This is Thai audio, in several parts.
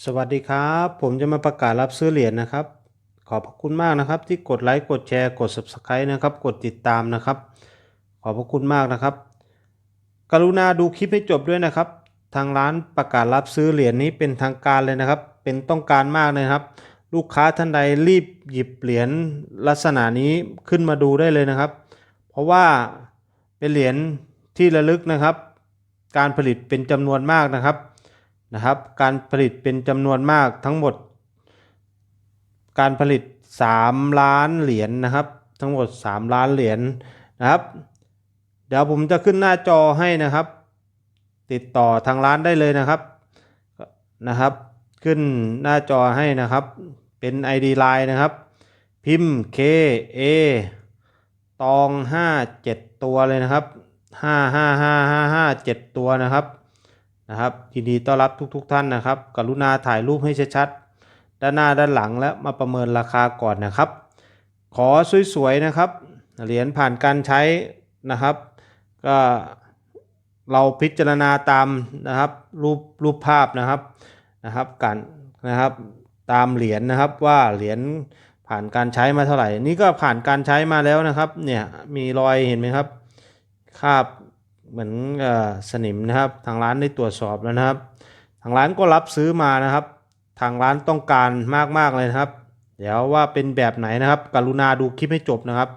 สวัสดีครับ ผมจะมาประกาศรับซื้อเหรียญนะครับ ขอบพระคุณมากนะครับ ที่กดไลค์กดแชร์กด Subscribe นะครับ กดติดตามนะครับ ขอบพระคุณมากนะครับ กรุณาดูคลิปให้จบด้วยนะครับ ทางร้านประกาศรับซื้อเหรียญนี้เป็นทางการเลยนะครับ เป็นต้องการมากเลยครับ ลูกค้าท่านใดรีบหยิบเหรียญลักษณะนี้ขึ้นมาดูได้เลยนะครับ เพราะว่าเป็นเหรียญที่ระลึกนะครับ การผลิตเป็นจำนวนมากนะครับ นะครับ การผลิตเป็นจำนวนมากทั้งหมด การผลิต 3 ล้านเหรียญนะครับ ทั้งหมด 3 ล้านเหรียญนะครับ เดี๋ยวผมจะขึ้นหน้าจอให้นะครับ ติดต่อทางร้านได้เลยนะครับนะครับ ขึ้นหน้าจอให้นะครับ เป็น ID Line นะครับ พิมพ์ K A ตอง 5 7 ตัวเลยนะครับ 5 5 5 5 5 7 ตัวนะครับ นะครับยินดีต้อนรับทุกๆทท่านนะครับ กรุณาถ่ายรูปให้ชัดๆด้านหน้าด้านหลังและมาประเมินราคาก่อนนะครับ ขอสวยๆนะครับ เหรียญผ่านการใช้นะครับ ก็เราพิจารณาตามนะครับรูปรูปภาพนะครับนะครับการนะครับตามเหรียญนะครับว่าเหรียญผ่านการใช้มาเท่าไหร่ นี่ก็ผ่านการใช้มาแล้วนะครับ เนี่ยมีรอยเห็นไหมครับคาบ เหมือนสนิมนะครับ ทางร้านได้ตรวจสอบแล้วนะครับ ทางร้านก็รับซื้อมานะครับ ทางร้านต้องการมากๆเลยนะครับ เดี๋ยวว่าเป็นแบบไหนนะครับ กรุณาดูคลิปให้จบนะครับ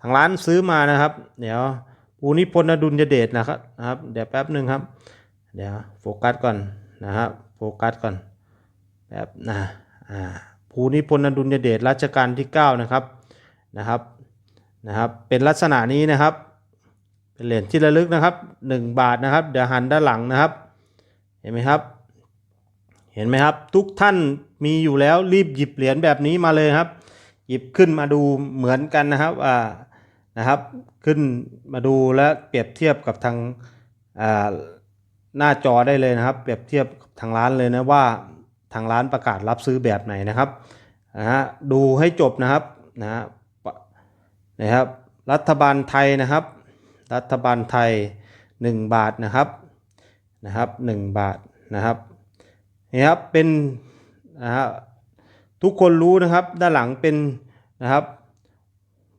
ทางร้านซื้อมานะครับ เดี๋ยวปูนิพนธ์ดุลยเดชนะครับนะครับ เดี๋ยวแป๊บหนึ่งครับ เดี๋ยวโฟกัสก่อนนะครับโฟกัสก่อนแป๊บนะอ่าภูนิพนธ์ดุลยเดชรัชกาลที่ 9 นะครับนะครับนะครับ เป็นลักษณะนี้นะครับ เป็นเหรียญที่ระลึกนะครับ 1 บาทนะครับ เดี๋ยวหันด้านหลังนะครับ เห็นไหมครับ เห็นไหมครับ ทุกท่านมีอยู่แล้วรีบหยิบเหรียญแบบนี้มาเลยครับ หยิบขึ้นมาดูเหมือนกันนะครับอ่านะครับ ขึ้นมาดูและเปรียบเทียบกับทางอ่าหน้าจอได้เลยนะครับ เปรียบเทียบกับทางร้านเลยนะว่าทางร้านประกาศรับซื้อแบบไหนนะครับนะฮะดูให้จบนะครับนะฮะปะนะครับ รัฐบาลไทยนะครับ รัฐบาลไทย 1 บาทนะครับนะครับ 1 บาทนะครับนี่ครับเป็นนะฮะทุกคนรู้นะครับด้านหลังเป็นนะครับ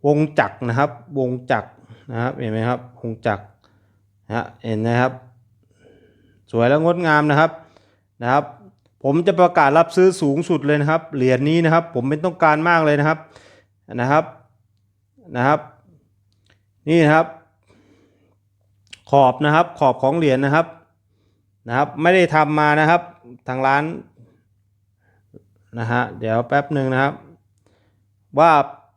วงจักรนะครับ วงจักรนะครับเห็นไหมครับวงจักรนะฮะเห็นนะครับ สวยและงดงามนะครับนะครับ ผมจะประกาศรับซื้อสูงสุดเลยนะครับเหรียญนี้นะครับ ผมเป็นต้องการมากเลยนะครับนะครับนะครับ นี่นะครับ ขอบนะครับ ขอบของเหรียญนะครับนะครับ ไม่ได้ทำมานะครับ ทางร้านนะฮะเดี๋ยวแป๊บหนึ่งนะครับ ว่า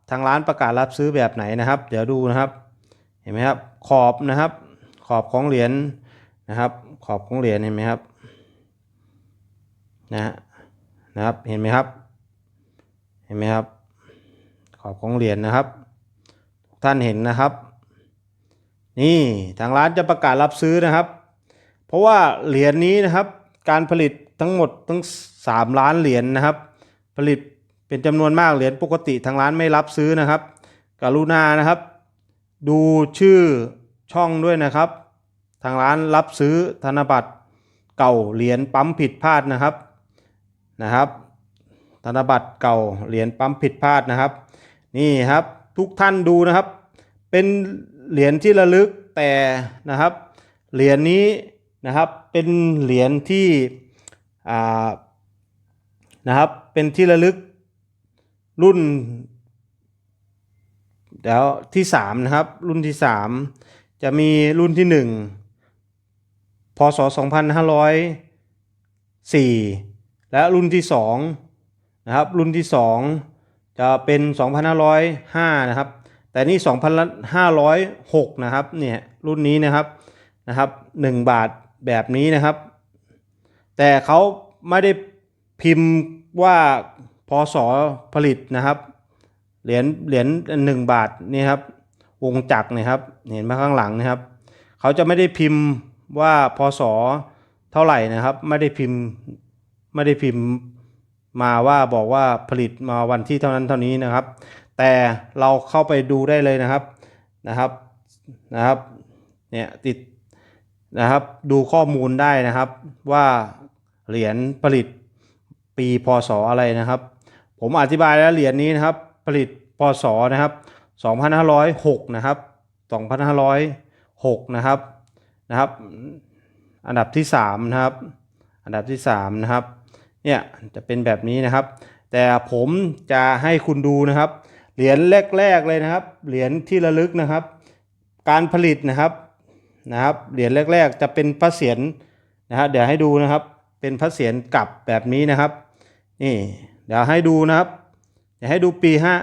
ทางร้านประกาศรับซื้อแบบไหนนะครับ เดี๋ยวดูนะครับ เห็นไหมครับ ขอบนะครับ ขอบของเหรียญนะครับ ขอบของเหรียญเห็นไหมครับนะฮะนะครับเห็นไหมครับ เห็นไหมครับ ขอบของเหรียญนะครับ ท่านเห็นนะครับ นี่ทางร้านจะประกาศรับซื้อนะครับ เพราะว่าเหรียญนี้นะครับ การผลิตทั้งหมดทั้ง 3 ล้านเหรียญนะครับ ผลิตเป็นจำนวนมากเหรียญปกติทางร้านไม่รับซื้อนะครับ กรุณานะครับ ดูชื่อช่องด้วยนะครับ ทางร้านรับซื้อธนบัตรเก่าเหรียญปั๊มผิดพลาดนะครับนะครับ ธนบัตรเก่าเหรียญปั๊มผิดพลาดนะครับ นี่ครับทุกท่านดูนะครับ เป็น เหรียญที่ระลึกแต่นะครับ เหรียญนี้นะครับเป็นเหรียญที่นะครับเป็นที่ระลึกรุ่นเดี๋ยวที่สามนะครับรุ่นที่สามจะมีรุ่นที่หนึ่งพศสองพันห้าร้อยสี่และรุ่นที่สองนะครับรุ่นที่สองจะเป็นสองพันห้าร้อยห้านะครับ แต่นี่สองพันห้าร้อยหกนะครับเนี่ยรุ่นนี้นะครับนะครับหนึ่งบาทแบบนี้นะครับ แต่เขาไม่ได้พิมพ์ว่าพศผลิตนะครับเหรียญเหรียญหนึ่งบาทนี่ครับวงจักรนะครับเห็นไหมข้างหลังนะครับเขาจะไม่ได้พิมพ์ว่าพศเท่าไหร่นะครับ ไม่ได้พิมพ์ไม่ได้พิมพ์มาว่าบอกว่าผลิตมาวันที่เท่านั้นเท่านี้นะครับ แต่เราเข้าไปดูได้เลยนะครับนะครับนะครับเนี่ยติดนะครับดูข้อมูลได้นะครับว่าเหรียญผลิตปีพศอะไรนะครับ ผมอธิบายแล้วเหรียญนี้นะครับผลิตพศนะครับ 2506 นะครับ 2506 นะครับนะครับ อันดับที่ 3 นะครับ อันดับที่ 3 นะครับเนี่ยจะเป็นแบบนี้นะครับ แต่ผมจะให้คุณดูนะครับ เหรียญแรกๆเลยนะครับ เหรียญที่ระลึกนะครับ การผลิตนะครับนะครับ เหรียญแรก ๆ จะเป็นพระเศียรนะครับเดี๋ยวให้ดูนะครับ เป็นพระเศียรกลับแบบนี้นะครับ นี่เดี๋ยวให้ดูนะครับ เดี๋ยวให้ดูปีห้า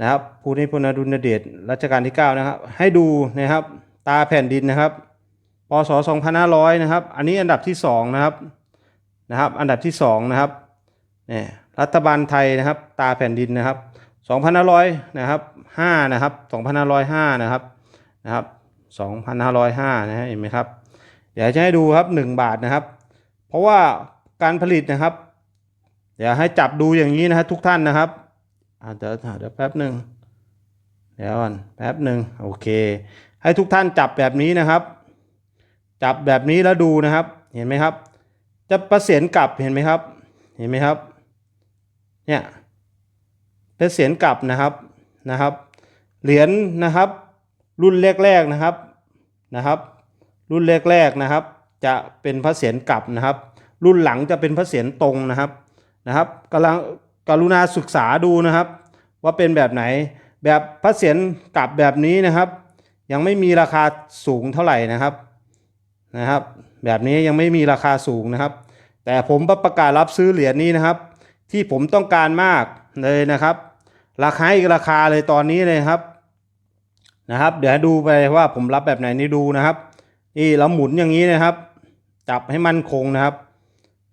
นะครับภูมิพลอดุลเดชรัชกาลที่ 9 นะครับ ให้ดูนะครับ ตาแผ่นดินนะครับพศ2500 นะครับ อันนี้อันดับที่ 2 นะครับนะครับ อันดับที่ 2 นะครับเนี่ยรัฐบาลไทยนะครับ ตาแผ่นดินนะครับ 2500นะครับ5นะครับ2505นะครับนะครับ2505นะฮะเห็นไหมครับเดี๋ยวจะให้ดูครับ 1 บาทนะครับ เพราะว่าการผลิตนะครับ เดี๋ยวให้จับดูอย่างนี้นะครับทุกท่านนะครับอาเดี๋ยวเดี๋ยวแป๊บหนึ่งเดี๋ยวก่อนแป๊บหนึ่งโอเค ให้ทุกท่านจับแบบนี้นะครับ จับแบบนี้แล้วดูนะครับ เห็นไหมครับ จะประเสียนกลับเห็นไหมครับ เห็นไหมครับ เนี่ย เป็นเสียนกลับนะครับนะครับ เหรียญนะครับ รุ่นแรกๆนะครับนะครับ รุ่นแรกๆนะครับ จะเป็นพระเศียรกลับนะครับ รุ่นหลังจะเป็นพระเศียรตรงนะครับนะครับกำลังกรุณาศึกษาดูนะครับ ว่าเป็นแบบไหนแบบพระเศียรกลับแบบนี้นะครับ ยังไม่มีราคาสูงเท่าไหร่นะครับนะครับ แบบนี้ยังไม่มีราคาสูงนะครับ แต่ผมประกาศรับซื้อเหรียญนี้นะครับ ที่ผมต้องการมากเลยนะครับ ราคาอีกราคาเลยตอนนี้เลยครับนะครับ เดี๋ยวดูไปว่าผมรับแบบไหนนี่ดูนะครับ นี่เราหมุนอย่างนี้นะครับ จับให้มั่นคงนะครับ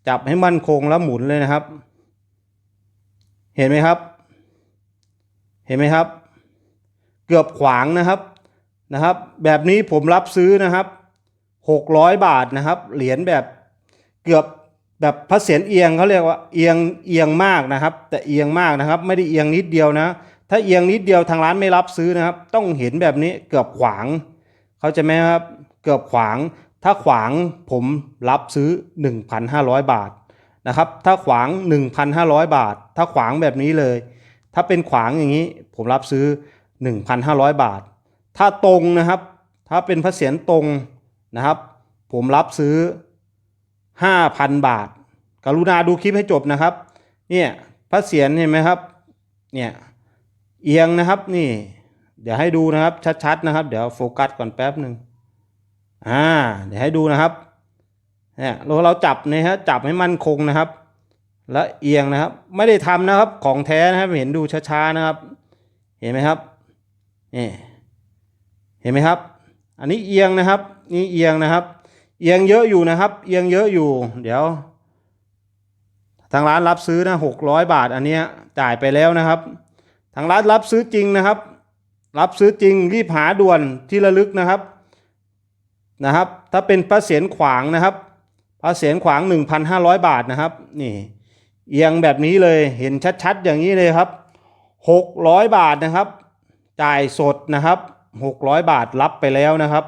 จับให้มั่นคงแล้วหมุนเลยนะครับ เห็นไหมครับ เห็นไหมครับ เกือบขวางนะครับนะครับ แบบนี้ผมรับซื้อนะครับหกร้อยบาทนะครับ เหรียญแบบเกือบ แบบพระเศียรเอียงเขาเรียกว่าเอียงเอียงมากนะครับ แต่เอียงมากนะครับ ไม่ได้เอียงนิดเดียวนะ ถ้าเอียงนิดเดียวทางร้านไม่รับซื้อนะครับ ต้องเห็นแบบนี้เกือบขวางเขาจะไหมครับเกือบขวาง ถ้าขวางผมรับซื้อ 1,500 บาทนะครับ ถ้าขวาง 1,500 บาท ถ้าขวางแบบนี้เลย ถ้าเป็นขวางอย่างนี้ผมรับซื้อ 1,500 บาท ถ้าตรงนะครับ ถ้าเป็นพระเศียรตรงนะครับ ผมรับซื้อ 5,000 บาท กรุณาดูคลิปให้จบนะครับ เนี่ยพระเศียรเห็นไหมครับ เนี่ยเอียงนะครับนี่ เดี๋ยวให้ดูนะครับชัดๆนะครับ เดี๋ยวโฟกัสก่อนแป๊บหนึ่งอ่า เดี๋ยวให้ดูนะครับเนี่ยเราเราจับนี่ยฮะจับให้มั่นคงนะครับ แล้วเอียงนะครับ ไม่ได้ทำนะครับของแท้นะครับเห็นดูช้าๆนะครับ เห็นไหมครับนี่เห็นไหมครับ อันนี้เอียงนะครับ นี่เอียงนะครับ เอียงเยอะอยู่นะครับ เอียงเยอะอยู่ เดี๋ยว ทางร้านรับซื้อนะหกร้อยบาทอันเนี้ยจ่ายไปแล้วนะครับ ทางร้านรับซื้อจริงนะครับ รับซื้อจริงรีบหาด่วนที่ระลึกนะครับนะครับ ถ้าเป็นพระเศียรขวางนะครับพระเศียรขวาง 1,500 บาทนะครับ นี่ เอียงแบบนี้เลยเห็นชัดๆ อย่างนี้เลยครับ 600 บาทนะครับ จ่ายสดนะครับ 600 บาทรับไปแล้วนะครับ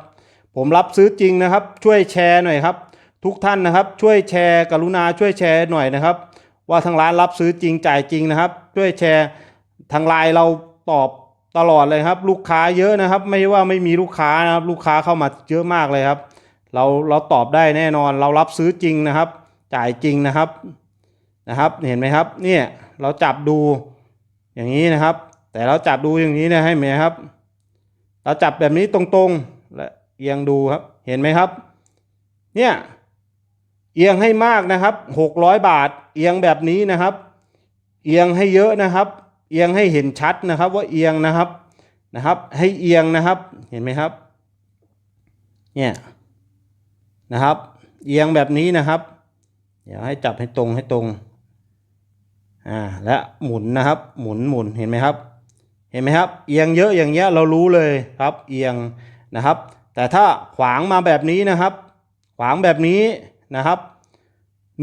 ผมรับซื้อจริงนะครับ ช่วยแชร์หน่อยครับ ทุกท่านนะครับ ช่วยแชร์กรุณาช่วยแชร์หน่อยนะครับ ว่าทางร้านรับซื้อจริงจ่ายจริงนะครับ ช่วยแชร์ทางไลน์เราตอบตลอดเลยครับ ลูกค้าเยอะนะครับ ไม่ว่าไม่มีลูกค้านะครับ ลูกค้าเข้ามาเยอะมากเลยครับ เราเราตอบได้แน่นอน เรารับซื้อจริงนะครับ จ่ายจริงนะครับนะครับ เห็นไหมครับ เนี่ยเราจับดูอย่างนี้นะครับ แต่เราจับดูอย่างนี้นะให้ไหมครับ เราจับแบบนี้ตรงๆและ เอียงดูครับ เห็นไหมครับ เนี่ย เอียงให้มากนะครับหกร้อยบาท เอียงแบบนี้นะครับ เอียงให้เยอะนะครับ เอียงให้เห็นชัดนะครับ ว่าเอียงนะครับนะครับ ให้เอียงนะครับ เห็นไหมครับ เนี่ยนะครับ เอียงแบบนี้นะครับ เดี๋ยวให้จับให้ตรงให้ตรง อ่า และหมุนนะครับ หมุนหมุนเห็นไหมครับ เห็นไหมครับ เอียงเยอะอย่างเงี้ยเรารู้เลยครับ เอียงนะครับ แต่ถ้าขวางมาแบบนี้นะครับ ขวางแบบนี้นะครับ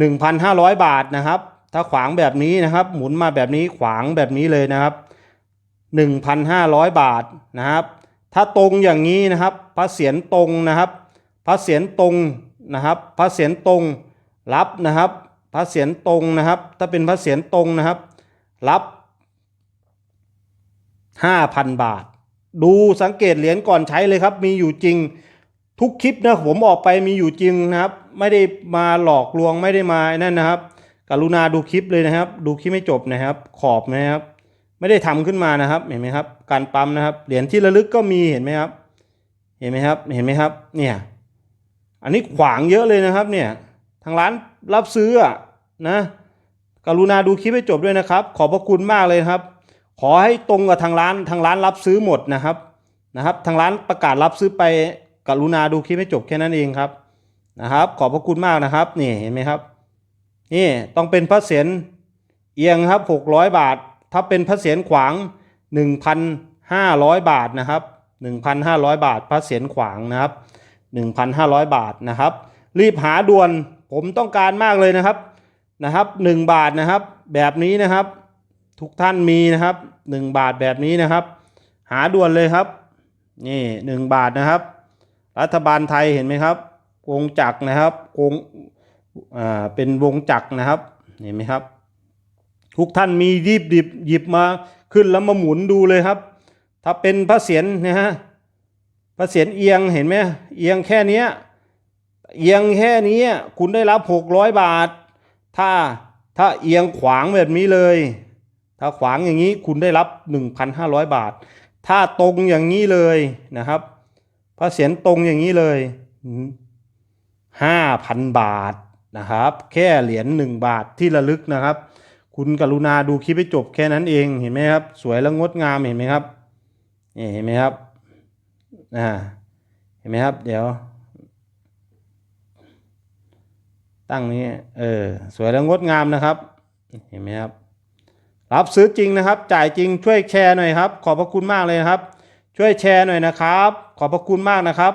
1,500 บาทนะครับ ถ้าขวางแบบนี้นะครับ หมุนมาแบบนี้ขวางแบบนี้เลยนะครับ 1,500 บาทนะครับ ถ้าตรงอย่างนี้นะครับ พระเศียรตรงนะครับ พระเศียรตรงนะครับ พระเศียรตรงรับนะครับ พระเศียรตรงนะครับ ถ้าเป็นพระเศียรตรงนะครับ รับห้าพันบาท ดูสังเกตเหรียญก่อนใช้เลยครับ มีอยู่จริงทุกคลิปนะผมออกไปมีอยู่จริงนะครับ ไม่ได้มาหลอกลวงไม่ได้มานั่นนะครับ กรุณาดูคลิปเลยนะครับ ดูคลิปไม่จบนะครับ ขอบนะครับ ไม่ได้ทำขึ้นมานะครับ เห็นไหมครับ การปั๊มนะครับเหรียญที่ระลึกก็มีเห็นไหมครับ เห็นไหมครับเห็นไหมครับ เนี่ย อันนี้ขวางเยอะเลยนะครับ เนี่ย ทางร้านรับซื้ออะนะ กรุณาดูคลิปให้จบด้วยนะครับ ขอบพระคุณมากเลยครับ ขอให้ตรงกับทางร้านทางร้านรับซื้อหมดนะครับนะครับ ทางร้านประกาศรับซื้อไปกรุณาดูคลิปให้จบแค่นั้นเองครับนะครับ ขอบพระคุณมากนะครับนี่เห็นไหมครับ นี่ต้องเป็นพระเศียรเอียงครับหกร้อยบาท ถ้าเป็นพระเศียรขวางหนึ่งพันห้าร้อยบาทนะครับหนึ่งพันห้าร้อยบาทพระเศียรขวางนะครับหนึ่งพันห้าร้อยบาทนะครับ รีบหาด่วนผมต้องการมากเลยนะครับนะครับหนึ่งบาทนะครับ แบบนี้นะครับ ทุกท่านมีนะครับหนึ่งบาทแบบนี้นะครับ หาด่วนเลยครับ นี่หนึ่งบาทนะครับ รัฐบาลไทยเห็นไหมครับวงจักรนะครับวงอ่าเป็นวงจักรนะครับเห็นไหมครับ ทุกท่านมีรีบดิบหยิบมาขึ้นแล้วมาหมุนดูเลยครับ ถ้าเป็นพระเศียรนะฮะพระเศียรเอียงเห็นไหมเอียงแค่นี้เอียงแค่นี้คุณได้รับหกร้อยบาท ถ้าถ้าเอียงขวางแบบนี้เลย ถ้าขวางอย่างนี้คุณได้รับหนึ่งพันห้าร้อยบาท ถ้าตรงอย่างนี้เลยนะครับพระเศียรตรงอย่างนี้เลยห้าพันบาทนะครับ แค่เหรียญหนึ่งบาทที่ระลึกนะครับ คุณกรุณาดูคลิปให้จบแค่นั้นเองเห็นไหมครับ สวยและงดงามเห็นไหมครับนี่เห็นไหมครับอ่าเห็นไหมครับ เดี๋ยว ตั้งนี้เออสวยและงดงามนะครับ เห็นไหมครับ รับซื้อจริงนะครับ จ่ายจริงช่วยแชร์หน่อยครับ ขอบพระคุณมากเลยครับ ช่วยแชร์หน่อยนะครับ ขอบพระคุณมากนะครับ